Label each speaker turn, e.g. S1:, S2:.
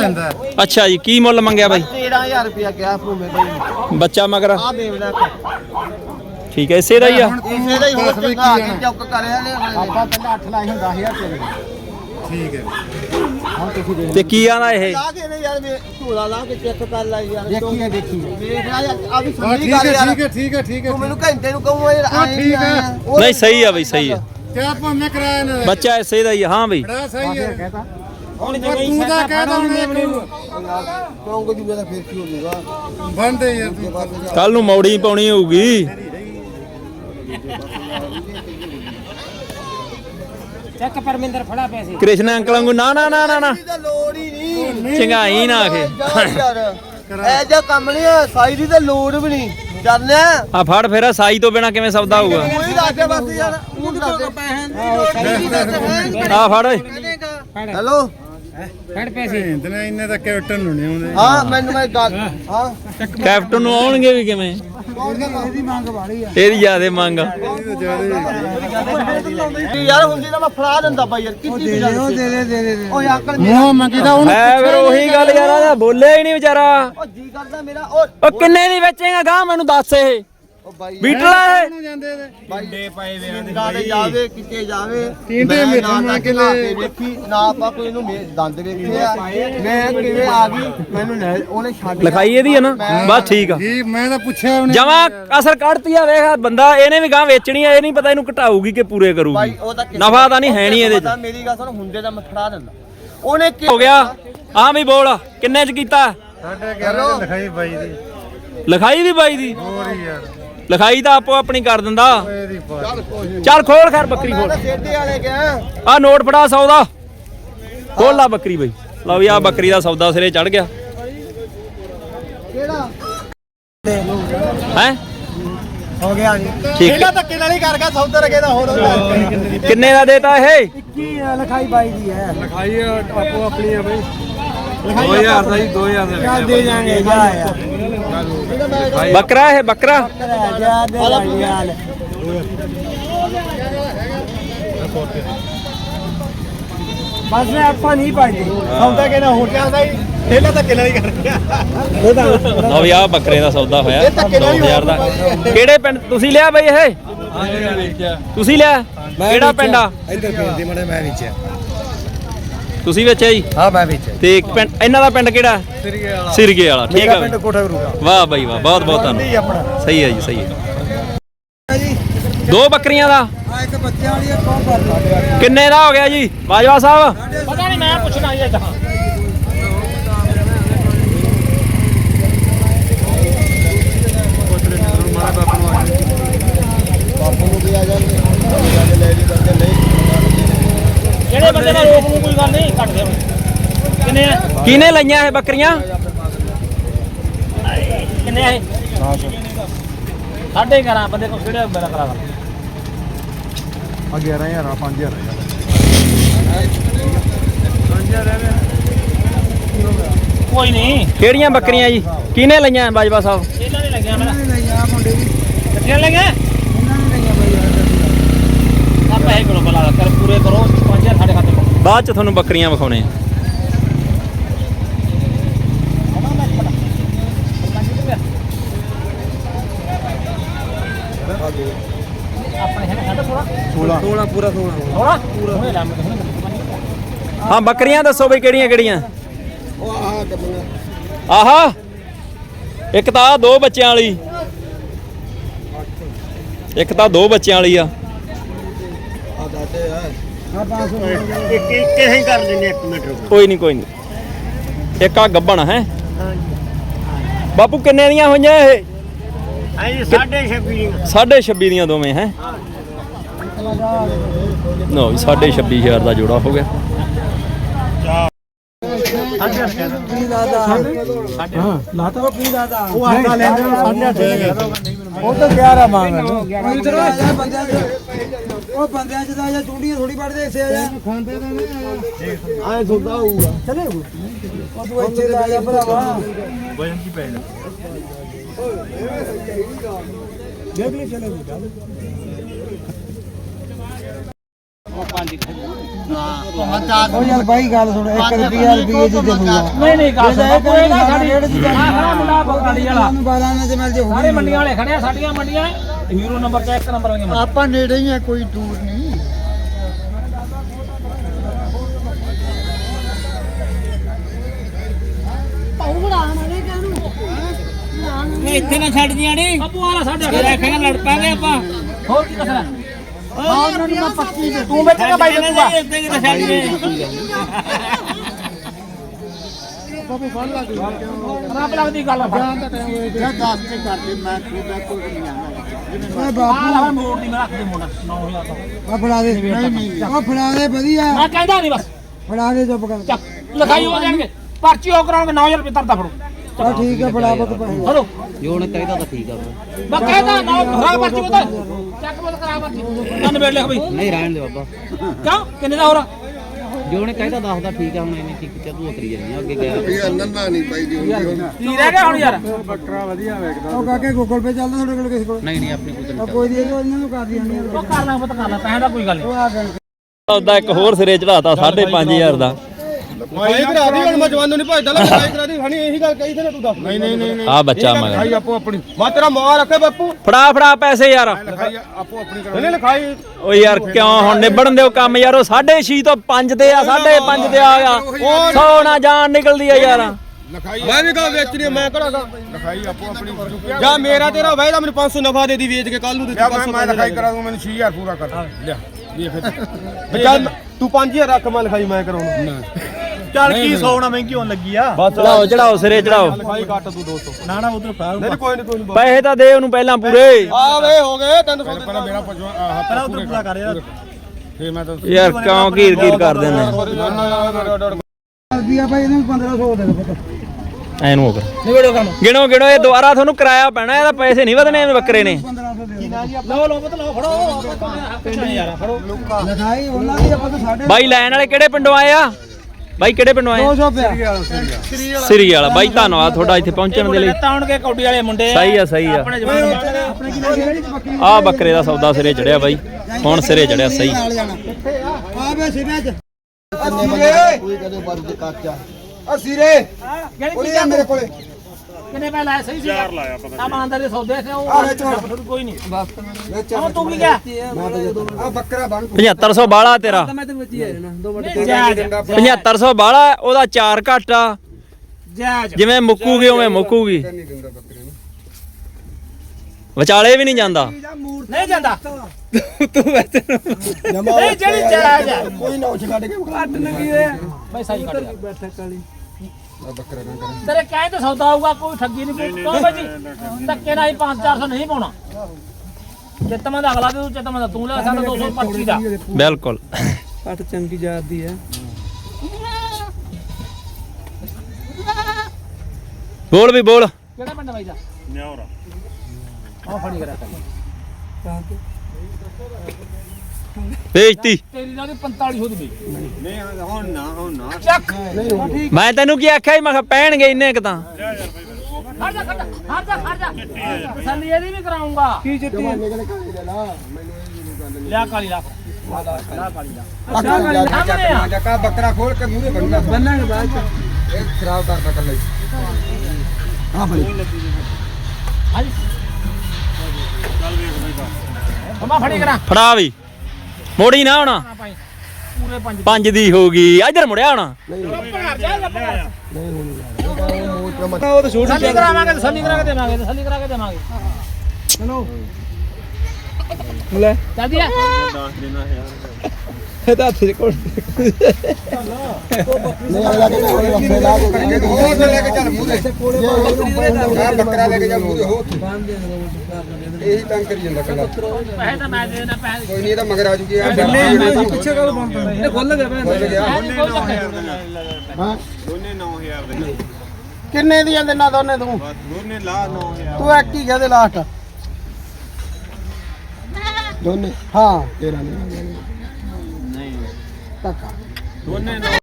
S1: ਲੈਂਦਾ ਹੈ।
S2: ਅੱਛਾ ਜੀ ਕੀ ਮੁੱਲ ਮੰਗਿਆ ਬਾਈ?
S3: 13000 ਰੁਪਇਆ ਕਿਹਾ ਭੂਮੇ ਬਾਈ।
S2: ਬੱਚਾ ਮਗਰ?
S3: ਆ ਦੇਵਣਾ
S2: ਠੀਕ ਹੈ ਇਸੇ ਦਾ ਹੀ ਆ?
S3: ਇਸੇ ਦਾ ਹੀ ਹੋਰ ਚੰਗਾ ਆ ਕੇ ਚੁੱਕ ਕਰਿਆ ਨੇ
S1: ਆਪਾਂ ਪਹਿਲਾਂ 8 ਲਾਈ ਹੁਣ 10000 ਚਲੇ ਠੀਕ ਹੈ। ਹੁਣ ਤੁਸੀਂ ਦੇਖ
S2: ਤੇ ਕੀ ਆਂਦਾ ਇਹ?
S3: ਲਾ ਕੇ ਨੇ ਯਾਰ ਮੈਂ ਝੋਲਾ ਲਾ ਕੇ ਚੈੱਕ ਕਰ ਲੈ ਯਾਰ।
S1: ਦੇਖੀਏ ਦੇਖੀਏ।
S3: ਲੈ ਯਾਰ ਆ ਵੀ
S1: ਹਾਂ
S3: ਸੁਣੀ
S1: ਠੀਕ
S3: ਗੱਲ
S1: ਹੈ
S3: ਯਾਰ।
S1: ਠੀਕ ਹੈ ਠੀਕ ਹੈ ਠੀਕ ਹੈ
S3: ਤੂੰ ਮੈਨੂੰ ਘੰਟੇ ਨੂੰ ਕਹੂੰ ਯਾਰ ਆਏਂ
S1: ਠੀਕ ਹੈ।
S3: ਆਏਂ। ਉਹ
S2: ਨਹੀਂ ਸਹੀ ਆ ਬਈ ਸਹੀ ਆ।
S1: ਕਿਆ ਭਾਵੇਂ ਕਰਾਇਆ ਨਾ।
S2: ਬੱਚਾ ਇਸੇ ਦਾ ਹੀ ਆ ਹਾਂ ਬਈ।
S1: ਬੜਾ ਸਹੀ ਹੈ
S3: ਹੁਣ
S1: ਪਰ ਤੂੰ ਤਾਂ ਕਹਿਦਾ ਉਹਨੇ
S3: ਕਹੂੰਗਾ ਜੂਗਾ ਤਾਂ ਫਿਰ ਕੀ ਹੋ ਜਾਊਗਾ
S1: ਬੰਦੇ ਯਾਰ ਤੂੰ।
S2: ਕੱਲ ਨੂੰ ਮੌੜੀ ਪਾਉਣੀ ਹੋਊਗੀ।
S4: ਚੱਕ ਪਰਮਿੰਦਰ ਫੜਾ ਪੈਸੇ।
S2: ਕ੍ਰਿਸ਼ਨ ਅੰਕਲ ਵਾਂਗੂ ਨਾ ਨਾ ਨਾ ਨਾ ਨਾ।
S3: ਇਹਦੀ ਤਾਂ ਲੋੜ ਹੀ ਨਹੀਂ।
S2: ਚੰਗਾਈ ਨਾ ਆਖੇ।
S3: ਜਾ ਇਹ ਜਿਹਾ ਕੰਮ ਨਹੀਂ ਸਾਈ ਦੀ ਤਾਂ ਲੋੜ ਵੀ ਨਹੀਂ। ਚੱਲ
S2: ਆ ਫੜ ਫੇਰਾ ਸਾਈ ਤੋਂ ਬਿਨਾ ਕਿਵੇਂ ਸੌਦਾ ਹੋਊਗਾ?
S3: ਕੋਈ ਦੱਸ ਦੇ ਬਸ ਯਾਰ। ਉਹ ਦੱਸ ਦੇ। ਪੈਸੇ
S2: ਆ ਫੜ
S3: ਹੈਲੋ?
S4: ਫੜ ਪੈਸੇ।
S1: ਇੰਨੇ ਇੰਨੇ ਤਾਂ ਕੈਪਟਨ ਨੂੰ ਨਹੀਂ ਆਉਂਦੇ।
S3: ਹਾਂ ਮੈਨੂੰ ਮੈਂ ਗੱਲ ਹਾਂ।
S2: ਕੈਪਟਨ ਨੂੰ ਆਉਣਗੇ ਵੀ ਕਿਵੇਂ?
S1: ਇਹਦੀ ਮੰਗ ਵਾਲੀ ਆ।
S2: ਇਹਦੀ ਜ਼ਿਆਦੇ ਮੰਗ
S3: ਯਾਰ ਹੁੰਦੀ ਤਾਂ ਮੈਂ ਫੜਾ ਦਿੰਦਾ ਬਾਈ ਯਾਰ ਵੀ ਗੱਲ
S1: ਦੇ ਦੇ ਦੇ ਦੇ
S3: ਓਏ ਮੇਰਾ
S1: ਮੂੰਹ ਮੰਗੀਦਾ ਉਹਨੂੰ
S2: ਫਿਰ ਉਹੀ ਗੱਲ ਯਾਰ ਆ ਬੋਲਿਆ ਹੀ ਨਹੀਂ ਵਿਚਾਰਾ।
S3: ਓ ਜੀ ਕਰਦਾ ਮੇਰਾ
S2: ਉਹ ਕਿੰਨੇ ਦੀ ਵੇਚੇਗਾ ਗਾਂ ਮੈਨੂੰ ਦੱਸ ਇਹ। ਬੀਟਲਾ ਇਹ?
S1: ਨੂੰ ਜਾਂਦੇ ਤੇ
S3: ਬਾਈ ਪਏ ਵੇ ਨੇ ਜਾਵੇ ਕਿਤੇ ਜਾਵੇ। ਮੈਂ
S1: ਮੇਰੇ
S3: ਨਾ
S1: ਨਾਲ
S3: ਤਾਂ
S1: ਕਿਲੇ-
S3: ਵੇਖੀ ਨਾ ਆਪਾਂ ਕੋਈ ਇਹਨੂੰ ਮੇ- ਦੰਦ ਵੇਖੇ ਆ। ਮੈਂ ਕਿਵੇਂ ਆ ਗਈ ਮੈਨੂੰ ਲੈ ਉਹਨੇ ਛੱਡ
S2: ਲਿਖਾਈ ਇਹਦੀ ਹੈ ਨਾ? ਬਸ ਠੀਕ ਆ।
S1: ਜੀ ਮੈਂ ਤਾਂ ਪੁੱਛਿਆ ਉਹਨੇ
S2: ਜਮਾ ਅਸਰ ਕੱਢਤੀ ਆ ਵੇਖ ਬੰਦਾ ਇਹਨੇ ਵੀ ਗਾਂ ਵੇਚਣੀ ਆ ਇਹ ਨਹੀਂ ਪਤਾ ਇਹਨੂੰ ਘਟਾਊਗੀ ਕਿ ਪੂਰੇ ਕਰੂਗੀ।
S3: ਉਹ ਤਾਂ ਕਿਸੇ
S2: ਨਫਾ ਤਾਂ ਨਹੀਂ ਹੈ ਨਹੀਂ ਇਹਦੇ
S3: ਪਤਾ
S2: ਚ।
S3: ਮੇਰੀ ਗੱਲ ਸੁਣ ਹੁੰਦੇ ਤਾਂ ਮੈਂ ਫੜਾ ਦਿੰਦਾ। ਉਹਨੇ ਕੀ
S2: ਹੋ ਗਿਆ। ਆ ਵੀ ਬੋਲ ਕਿੰਨੇ ਚ ਕੀਤਾ?
S1: ਸਾਡੇ 11 ਚ ਲਿਖਾਈ ਬਾਈ ਦੀ।
S2: ਲਿਖਾਈ ਵੀ ਬਾਈ ਦੀ।
S1: ਹੋਰ ਹੀ ਯਾਰ
S2: ਲਿਖਾਈ ਤਾਂ ਆਪੋ ਆਪਣੀ ਕਰ ਦਿੰਦਾ।
S1: ਇਹਦੀ
S2: ਚੱਲ ਖੋਲ ਖੈਰ ਬੱਕਰੀ ਖੋਲ।
S3: ਤਾਂ ਸੇਡੇ ਵਾਲੇ ਗਿਆ
S2: ਆ ਨੋਟ ਫੜਾ 100 ਦਾ ਖੋਲ ਲਾ ਬੱਕਰੀ ਬਈ। ਲਓ ਵੀ ਆ ਬੱਕਰੀ ਦਾ ਸੌਦਾ ਸਿਰੇ ਚੜ ਗਿਆ।
S3: ਕਿਹੜਾ
S2: ਹੈ?
S3: ਹੋ ਗਿਆ ਜੀ।
S2: ਠੀਕ। ਹੈ।
S3: ਧੱਕੇ ਨਾਲ ਹੀ ਕਰ ਗਿਆ ਸੌਦਾ ਰਗੇ ਦਾ ਹੋਰ
S2: ਕਿੰਨੇ ਦਾ ਦੇਤਾ ਇਹ?
S3: ਲਿਖਾਈ ਬਾਈ ਦੀ ਹੈ।
S1: ਲਿਖਾਈ ਆਪੋ ਆਪਣੀ ਆ ਬਈ।
S3: 2000 ਦਾ ਹੀ 2000 ਦਾ ਦੇ ਜਾਾਂਗੇ ਜਾ ਯਾਰ।
S2: ਬੱਕਰਾ ਇਹ ਬੱਕਰਾ।
S3: ਦੇ ਬਸ ਮੈਂ ਆਪਾਂ ਨਹੀਂ ਪਾਈਦੇ। ਸੌਦਾ ਕਿਹਨਾਂ ਹੋ ਗਿਆ ਦਾ ਹੀ ਠੇਲਾ ਧੱਕੇ ਨਾਲ ਹੀ ਕਰ ਗਿਆ
S2: ਲਓ ਵੀ ਆ ਬੱਕਰੇ ਦਾ ਸੌਦਾ ਹੋਇਆ
S3: ਇਹ ਧੱਕੇ ਨਾਲ ਹੀ
S2: 2000 ਦਾ। ਕਿਹੜੇ ਪਿੰਡ ਤੁਸੀਂ ਲਿਆ ਬਈ ਇਹ? ਤੁਸੀਂ ਲਿਆ? ਕਿਹੜਾ ਪਿੰਡ ਆ?
S1: ਇੱਧਰ ਪੈਂਦੀ ਮੜੇ ਮੈਂ ਵਿੱਚ
S2: ਤੁਸੀਂ ਵੇਚਿਆ ਜੀ?
S1: ਹਾਂ ਮੈਂ ਵਿੱਚ
S2: ਤੇ ਇੱਕ ਪਿੰਡ ਇਹਨਾਂ ਦਾ ਪਿੰਡ ਕਿਹੜਾ?
S1: ਸਿਰਗੇ ਵਾਲਾ
S2: ਸਿਰਗੇ ਵਾਲਾ ਠੀਕ ਆ ਬਈ।
S1: ਕੋਠਾ ਗੁਰੂ
S2: ਵਾਹ ਬਾਈ ਵਾਹ ਬਹੁਤ ਬਹੁਤ ਧੰਨਵਾਦ। ਸਹੀ ਹੈ ਜੀ ਸਹੀ ਹੈ ਦੋ ਬੱਕਰੀਆਂ ਦਾ?
S3: ਆ ਇੱਕ ਬੱਚਿਆਂ ਵਾਲੀ ਕੌਣ ਕਰਦਾ?
S2: ਕਿੰਨੇ ਦਾ ਹੋ ਗਿਆ ਜੀ? ਬਾਜਵਾ ਸਾਹਿਬ?
S4: ਪਤਾ ਨਹੀਂ ਮੈਂ ਪੁੱਛਣਾ ਇਹ ਤਾਂ
S3: ਬਾਪੂ ਨੂੰ ਵੀ ਆ ਜਾਂਦੇ ਜਾਂਦੇ ਲੈ ਲਈ ਬੰਦੇ ਨਹੀਂ
S4: ਜਿਹੜੇ ਬੰਦੇ ਦਾ ਰੋਕ ਨੂੰ ਕੋਈ ਗੱਲ ਨਹੀਂ ਕੱਟ ਦੇ ਕਿੰਨੇ ਆ
S2: ਲਈਆਂ ਇਹ ਬੱਕਰੀਆਂ?
S4: ਕਿੰਨੇ ਆ ਇਹ ਸਾਢੇ 11 ਬੰਦੇ ਕੋਲ ਕਿਹੜੇ ਮੇਰਾ ਕਰਾ ਲਾ
S1: ਆ 11000 ਆ 5000
S4: ਕੋਈ ਨਹੀਂ।
S2: ਕਿਹੜੀਆਂ ਬੱਕਰੀਆਂ ਜੀ? ਕਿਹਨੇ ਲਈਆਂ ਬਾਜਵਾ ਸਾਹਿਬ?
S4: ਇਹਨਾਂ ਨੇ ਲੱਗਿਆ ਮੇਰਾ
S3: ਲਈਆਂ ਮੁੰਡੇ ਦੀ
S4: ਕਿੱਥੇ ਲੱਗਿਆ
S3: ਉਹਨਾਂ ਨੇ ਲਈਆਂ ਬਾਈ
S4: ਆਪਾਂ ਇਹ ਕਰੋ ਬਲਾ ਕਰ ਪੂਰੇ ਕਰੋ 5000 ਸਾਡੇ ਖਾਤੇ
S2: ਬਾਅਦ ਚ ਤੁਹਾਨੂੰ ਬੱਕਰੀਆਂ ਵਿਖਾਉਣੇ ਆ।
S4: ਆਪਣੇ ਹੈਗਾ ਸਾਡਾ ਥੋੜਾ
S1: 16 16 ਪੂਰਾ 16
S4: ਥੋੜਾ ਪੂਰਾ ਲੈ ਮੈਂ
S2: ਹਾਂ ਬੱਕਰੀਆਂ ਦੱਸੋ ਬਈ ਕਿਹੜੀਆਂ ਕਿਹੜੀਆਂ?
S3: ਉਹ ਆਹ ਡੱਬੀਆਂ
S2: ਆਹਾ ਇੱਕ ਤਾਂ ਦੋ ਬੱਚਿਆਂ ਵਾਲੀ। ਇੱਕ ਤਾਂ ਦੋ ਬੱਚਿਆਂ ਵਾਲੀ ਆ।
S3: ਆ ਦਾਤੇ ਆ ਆ 500
S1: ਇੱਕ ਇੱਕ ਹੀ ਕਰ ਦਿੰਦੇ ਇੱਕ ਮਿੰਟ
S2: ਕੋਈ ਨਹੀਂ ਕੋਈ ਨਹੀਂ ਇੱਕ ਆ ਗੱਬਣ ਹੈ। ਬਾਪੂ ਕਿੰਨੇ ਦੀਆਂ ਹੋਈਆਂ ਇਹ?
S1: ਹਾਂਜੀ 26
S2: ਸਾਢੇ 26 ਦੀਆਂ ਦੋਵੇਂ ਹੈ? ਨੋ 26500 ਦਾ ਜੋੜਾ ਹੋ ਗਿਆ।
S3: ਉਹ ਆਟਾ ਲੈਂਦੇ ਉਹ ਤਾਂ 11 ਮੰਗ ਉਹ ਇਧਰ ਆ ਜਾ ਬੰਦਿਆਂ ਚ ਉਹ ਬੰਦਿਆਂ ਚ ਤਾਂ ਜਾਂ ਚੁੰਡੀਆਂ ਥੋੜੀ ਪੜਦੇ ਇਸੇ ਆ ਜਾ। ਖਾਂਦੇ ਤਾਂ ਆਏ ਸੌਦਾ ਹੋਊਗਾ। ਚਲੇ। ਉਹ ਤੂੰ ਇੱਥੇ ਲਾ ਜਾ ਭਰਾਵਾ।
S1: ਵਜਨ ਕੀ ਪੈ
S3: ਦੇਖ ਲੈ ਚਲੇ
S4: ਪੰਜ
S5: ਉਹ ਯਾਰ ਬਾਈ ਗੱਲ ਸੁਣ 1 ਰੁਪਿਆ ਰੁਪਏ ਚ ਦੇਊਗਾ
S4: ਨਹੀਂ ਨਹੀਂ ਗੱਲ ਸੁਣ
S5: ਇਹ
S4: ਕੋਈ ਨਾ
S5: ਕਹਿੰਦੇ
S4: ਸਾਡੀ
S5: ਰੇਟ ਦੀ ਗੱਲ
S4: ਆਹ ਖੜਾ ਮੁੰਡਾ ਬਗਾੜੀ ਵਾਲਾ
S5: ਸਾਨੂੰ 12 ਨਾਲ ਤੇ ਮਿਲ ਜੇ
S4: ਸਾਰੇ ਮੰਡੀਆਂ ਵਾਲੇ ਖੜੇ ਆ ਸਾਡੀਆਂ ਮੰਡੀਆਂ ਹੀਰੋ ਨੰਬਰ ਤੇ ਇੱਕ ਨੰਬਰ ਵਾਲੀਆਂ ਮੰਡੀਆਂ।
S3: ਆਪਾਂ ਨੇੜੇ ਹੀ ਆ ਕੋਈ ਦੂਰ ਨਹੀਂ।
S4: ਨਹੀਂ ਇੱਥੇ ਨਾ ਛੱਡ ਦੀਆਂ ਨੀ ਆਪੂ ਵਾਲਾ ਸਾਡੇ ਫਿਰ ਆਖੇਗਾ ਲੜ ਪਾਂਗੇ ਆਪਾਂ। ਹੋਰ ਕੀ ਕਸਰਾ ਤੂੰ ਬੈਠੇਗਾ ਬਾਈ ਬੈਠੂਗਾ ਇੱਥੇ ਕਿਤੇ ਛੱਡ ਦੇ ਲੱਗਦੀ ਗੱਲ
S3: ਜਾਂ ਦੱਸ ਕਰਦੇ ਮੈਂ ਕੋਈ ਨਹੀਂ
S5: ਬਾਪੂ।
S4: ਆਹ ਲੈ ਮੋੜ ਦੀ ਮੈਂ ਰੱਖ ਦੇ ਮੋੜ 9000 ਦਾ
S5: ਆ ਫੜਾ ਦੇ। ਉਹ ਫੜਾ ਦੇ ਵਧੀਆ।
S4: ਮੈਂ ਕਹਿੰਦਾ ਨਹੀਂ ਬਸ।
S5: ਫੜਾ ਦੇ ਚੁੱਪ ਕਰ।
S4: ਚੱਕ ਲਿਖਾਈ ਹੋ ਜਾਣਗੇ। ਪਰਚੀ ਉਹ ਕਰਾਉਣਗੇ 9000 ਰੁਪਏ ਤਰਦਾ ਫੜੋ।
S5: ਆ ਠੀਕ ਹੈ ਫੜਾ ਬਤ ਪੈਸੇ
S4: ਫੜੋ
S6: ਜੋਣ ਕਹਿੰਦਾ ਤਾਂ ਠੀਕ ਆ
S4: ਮੈਂ ਕਹਿੰਦਾ ਨਾ ਖਰਾ ਪਰਚੀ ਬਤਾ ਚੱਕ ਬਤ ਕਰਾ ਪਰਚੀ ਨੰਨ ਵੇੜ ਲਿਖ ਬਈ।
S6: ਨਹੀਂ ਰਹਿਣ ਦੇ ਬਾਬਾ।
S4: ਕਿਉਂ? ਕਿੰਨੇ ਦਾ ਹੋਰ
S6: ਜੋਣ ਕਹਿੰਦਾ ਦੱਸਦਾ ਠੀਕ ਆ ਹੁਣ ਇਹਨੇ ਠੀਕ ਤੇ ਤੂੰ ਕਰੀ ਜਾਂਦੀ ਆ ਅੱਗੇ ਗਿਆ
S4: ਕੀ ਰਹਿ ਗਿਆ ਹੁਣ ਯਾਰ?
S5: ਉਹ ਕਾਕੇ ਗੂਗਲ ਪੇ ਚੱਲਦਾ ਤੁਹਾਡੇ ਕੋਲ ਕਿਸੇ ਕੋਲ?
S6: ਨਹੀਂ ਨਹੀਂ ਆਪਣੀ ਕੋਈ
S5: ਉਹ ਕੋਈ ਨਹੀਂ ਇਹਨਾਂ ਨੂੰ ਕਰ ਦਿਆਂਗੇ
S4: ਉਹ ਕਰ ਲਾਂ ਪਤਾ ਕਰ ਲਾਂ ਪੈਸੇ ਦਾ ਕੋਈ ਗੱਲ ਨਹੀਂ।
S5: ਉਹ ਆ ਗਏ।
S2: ਉਹਦਾ ਇੱਕ ਹੋਰ ਸਿਰੇ ਚੜਾਤਾ 5500 ਦਾ।
S3: ਭਾਈ ਕਰਾ ਦੀ ਹੁਣ ਮੈਂ ਜਵਾਨੋਂ ਨਹੀਂ ਭਜਦਾ ਲੈ ਭਾਈ ਕਰਾ ਦੀ ਹਣੀ ਇਹੀ ਗੱਲ ਕਹੀ ਤੇ ਨਾ ਤੂੰ ਦੱਸ। ਨਹੀਂ ਨਹੀਂ ਨਹੀਂ
S2: ਆ ਬੱਚਾ ਮਗਰ।
S3: ਆਪੋ ਆਪਣੀ। ਮੈਂ ਤੇਰਾ ਮਾਂ ਰੱਖੇ ਬਾਪੂ।
S2: ਫੜਾ ਫੜਾ ਪੈਸੇ ਯਾਰ।
S3: ਲਿਖਾਈ ਆਪੋ ਆਪਣੀ ਕਰਾ ਨਹੀਂ ਲਿਖਾਈ।
S2: ਓ ਯਾਰ ਕਿਉਂ ਹੁਣ ਨਿਬੜਨ ਦਿਓ ਕੰਮ ਯਾਰ? ਉਹ 6.5 ਤੋਂ 5 ਤੇ ਆ 5.5 ਤੇ ਆ ਗਿਆ 100 ਨਾ ਜਾਨ ਨਿਕਲਦੀ ਆ ਯਾਰ।
S3: ਮੈਂ ਵੀ ਕਹਾਂ ਵੇਚਣੀ ਮੈਂ ਕਰਾਂਗਾ ਲਿਖਾਈ ਆਪੋ ਆਪਣੀ। ਜਾਂ ਮੇਰਾ ਤੇਰਾ ਵਾਇਦਾ ਮੈਨੂੰ 500 ਨਫਾ ਦੇ ਦੀ ਵੇਚ ਕੇ ਕੱਲ ਨੂੰ ਦੇ 500 ਮੈਂ ਲਿਖਾਈ ਕਰਾ ਦੂੰ ਮੈਨੂੰ 6000 ਪੂਰਾ ਕਰ। ਲਿਆ। ਵੇਖ। ਤੂੰ 5000 ਰੱਖ ਮੈਂ ਲਿਖਾਈ ਮੈਂ ਕਰਾਉਣਾ।
S7: ਚੱਲ ਕੀ ਸੌਣਾ ਮਹਿੰਗੀ ਹੋਣ ਲੱਗੀ ਆ
S3: ਬਸ
S2: ਚੜਾਓ ਚੜਾਓ ਸਿਰੇ ਚੜਾਓ
S3: ਲਿਖਾਈ ਕੱਟ ਤੂੰ 200
S7: ਨਾ ਨਾ ਉਧਰ ਪਾ
S3: ਨਹੀਂ ਕੋਈ ਨਹੀਂ ਕੋਈ ਨਹੀਂ
S2: ਪੈਸੇ ਤਾਂ ਦੇ ਉਹਨੂੰ ਪਹਿਲਾਂ ਪੂਰੇ
S3: ਆ ਵੇ ਹੋ ਗਏ 300 ਪਹਿਲਾਂ ਮੇਰਾ ਪਜਵਾ ਆਹ
S7: ਪਹਿਲਾਂ ਉਧਰ ਪੂਰਾ ਕਰ ਯਾਰ
S3: ਫੇਰ ਮੈਂ ਤਾਂ
S2: ਯਾਰ ਕਿਉਂ ਘੀਰ ਘੀਰ ਕਰਦੇ ਨੇ
S5: ਰੁਪਿਆ ਭਾਈ ਇਹਨੂੰ 1500 ਦੇ ਦੇ ਪੁੱਤ
S2: ਐਨੂੰ ਹੋ ਕਰ
S4: ਨਿਬੜੋ ਕੰਮ
S2: ਗਿਣੋ ਗਿਣੋ ਇਹ ਦੁਬਾਰਾ ਤੁਹਾਨੂੰ ਕਿਰਾਇਆ ਪੈਣਾ ਇਹਦਾ ਪੈਸੇ ਨਹੀਂ ਵਧਣੇ ਐਵੇਂ ਬੱਕਰੇ ਨੇ
S5: 1500 ਦੇ ਦੇ
S4: ਲਓ ਲਓ ਪਤਾ ਲਓ ਫੜੋ ਆਪਾਂ ਯਾਰ ਫੜੋ
S5: ਲਿਖਾਈ ਉਹਨਾਂ ਦੀ ਆਪਾਂ ਤਾਂ ਸਾਡੇ
S2: ਬਾਈ ਲੈਣ ਵਾਲੇ ਕਿਹੜੇ ਪਿੰਡੋਂ ਆਏ ਆ ਬਾਈ ਕਿਹੜੇ ਪਿੰਡੋਂ ਆਏ
S5: 200 ਪਿਆ
S2: ਸ੍ਰੀ ਵਾਲਾ ਬਾਈ ਧੰਨਵਾਦ ਤੁਹਾਡਾ ਇੱਥੇ ਪਹੁੰਚਣ ਦੇ ਲਈ।
S4: ਤਾਉਣਗੇ ਕੌਡੀ ਵਾਲੇ ਮੁੰਡੇ
S2: ਸਹੀ ਆ ਸਹੀ ਆ।
S4: ਆਪਣੇ ਜਵਾਨ
S2: ਆ ਬੱਕਰੇ ਦਾ ਸੌਦਾ ਸਿਰੇ ਚੜਿਆ ਬਾਈ। ਹੁਣ ਸਿਰੇ ਚੜਿਆ ਸਹੀ।
S5: ਆ ਵੇ ਸਿਰੇ ਚ। ਕੋਈ ਕਦੇ ਬਰਦ ਕਾਚਾ ਆ ਸਿਰੇ। ਕੋਲੇ ਆ ਮੇਰੇ ਕੋਲੇ।
S4: ਕਿੰਨੇ ਪੈਸੇ ਲਾਏ? ਸਹੀ ਸੀ ਯਾਰ ਲਾਇਆ ਪਤਾ ਇਮਾਨਦਾਰੀ ਦੇ ਸੌਦੇ ਸੇ ਉਹ
S5: ਆ ਵਿੱਚ ਵੜ।
S4: ਕੋਈ ਨਹੀਂ।
S5: ਵਿੱਚ
S4: ਉਹ ਤੂੰ ਕੀ ਕਿਹਾ?
S5: ਆ ਬੱਕਰਾ ਬਣ
S2: 7500 ਬਾਲਾ ਤੇਰਾ।
S5: ਮੈਂ ਤੈਨੂੰ ਬੱਚੀ ਹੈ ਨਾ ਦੋ
S4: ਜਾਇਜ਼।
S2: 7500 ਬਾਲਾ ਉਹਦਾ ਚਾਰ ਘੱਟ। ਆ
S4: ਜਾਇਜ਼।
S2: ਜਿਵੇਂ ਮੁੱਕੂਗੀ ਉਵੇਂ ਮੁੱਕੂਗੀ। ਵਿਚਾਲੇ ਵੀ ਨਹੀਂ ਜਾਂਦਾ।
S4: ਨਹੀਂ ਜਾਂਦਾ। ਤੂੰ। ਵੈਸੇ ਨਹੀਂ ਜਿਹੜੀ ਜਾਇਜ਼ ਹੈ।
S5: ਕੋਈ ਨਾ ਉੱਠ ਕੱਢ ਕੇ
S4: ਕੱਟ ਨਗੀ ਵੇ ਬਈ ਸਹੀ ਕੱਟ
S5: ਬੈਠਾ ਕਾਲੀ
S4: ਤੇਰੇ ਕਹੇ ਤੇ ਸੌਦਾ ਆਊਗਾ ਕੋਈ ਠੱਗੀ ਨਹੀਂ ਕੋਈ ਕਿਉਂ ਬਾਈ ਜੀ? ਧੱਕੇ ਨਾਲ ਹੀ 5-400 ਨਹੀਂ ਪਾਉਣਾ। ਚਿੱਤਮਾ ਦਾ ਅਗਲਾ ਤੂੰ ਚਿੱਤਮਾ ਦਾ ਤੂੰ ਲੈ ਸਾਡਾ 225 ਦਾ।
S2: ਬਿਲਕੁਲ।
S5: ਪੱਟ ਚੰਗੀ ਜਾਂਦੀ ਹੈ।
S2: ਬੋਲ ਵੀ ਬੋਲ।
S4: ਕਿਹੜਾ ਪਿੰਡ ਬਾਈ ਦਾ? ਨਿਆਉਰਾ। ਆ ਫੜੀ ਕਰਾ
S2: ਵੇਚਤੀ
S4: ਤੇਰੀ ਨਾਲ ਦੀ 4500 ਦੀ ਬਈ ਨਹੀਂ ਹੁਣ ਨਾ ਹੁਣ ਨਾ ਚੱਕ।
S2: ਮੈਂ ਤੈਨੂੰ ਕੀ ਆਖਿਆ ਸੀ? ਮੈਂ ਕਿਹਾ ਪੈਣਗੇ ਇੰਨੇ ਕ ਤਾਂ।
S4: ਹਟ ਜਾ ਹਟ ਜਾ ਹਟ ਜਾ ਹਟ ਜਾ। ਤਸੱਲੀ ਇਹਦੀ ਵੀ ਕਰਾਉਂਗਾ।
S5: ਕੀ ਚਿੱਟੀ
S4: ਲਿਆ ਕਾਲੀ ਲਾ ਲਿਆ ਕਾਲੀ। ਲਾ
S5: ਸਾਹਮਣੇ
S4: ਸਾਹਮਣੇ ਆ
S5: ਜੱਕਾ ਬੱਕਰਾ ਖੋਲ ਕੇ ਮੂਹਰੇ ਬੰਨਣਾ ਬੰਨਾਂਗੇ ਬਾਅਦ ਚ। ਇਹ ਖਰਾਬ ਕਰਦਾ ਕੱਲੇ ਹਾਂ ਬਈ।
S4: ਹਾਂਜੀ। ਹਮਾ ਫੜੀ ਕਰਾਂ।
S2: ਫੜਾ ਵੀ। ਮੋੜੀ ਨਾ ਹੋਣਾ।
S4: ਪੂਰੇ ਪੰਜ
S2: ਪੰਜ ਦੀ ਹੋ ਗਈ। ਇੱਧਰ ਮੁੜਿਆ ਹੋਣਾ।
S4: ਘਰ ਜਾ ਲੱਭ
S5: ਉਹ ਤਾਂ ਛੋਟੀ
S4: ਤਸੱਲੀ ਕਰਾਵਾਂਗੇ ਤਸੱਲੀ ਕਰਾ ਕੇ ਦੇਵਾਂਗੇ ਤਸੱਲੀ ਕਰਾ ਕੇ ਦੇਵਾਂਗੇ।
S5: ਚਲੋ। ਲੈ।
S4: ਚੱਲ ਦਿਆ
S5: ਇਹਦਾ ਹੱਥ ਚ ਕੋਲ ਨਹੀਂ। ਅਗਲਾ ਲਾ ਕੇ ਲੈ ਚੱਲ ਮੂਹਰੇ ਆ ਬੱਕਰਾ ਲੈ ਕੇ ਜਾ ਮੂਹਰੇ ਹੋ ਇਹੀ ਤੰਗ ਕਰੀ ਜਾਂਦਾ ਕੱਲਾ
S4: ਪੈਸੇ ਤਾਂ ਮੈਂ ਦੇ ਦੇਣਾ ਪੈਸੇ।
S5: ਕੋਈ ਨਹੀਂ ਇਹਦਾ ਮਗਰ ਆ ਜੂਗੀ ਆ ਪਿੱਛੇ ਕਾਲ ਬੰਦ ਇਹ ਖੁੱਲ ਗਿਆ ਭੈਣ ਖੁੱਲ ਗਿਆ। ਹਾਂ। ਦੋਨੇ 9000 ਦੇ ਕਿੰਨੇ ਦੀਆਂ ਦਿਨਾ ਦੋਨੇ ਤੂੰ? ਦੋਨੇ ਲਾ 9000 ਤੂੰ ਇੱਕ ਹੀ ਕਹਦੇ ਲਾਸਟ। ਦੋਨੇ? ਹਾਂ। ਤੇਰਾ ਨਹੀਂ ਨਹੀਂ ਧੱਕਾ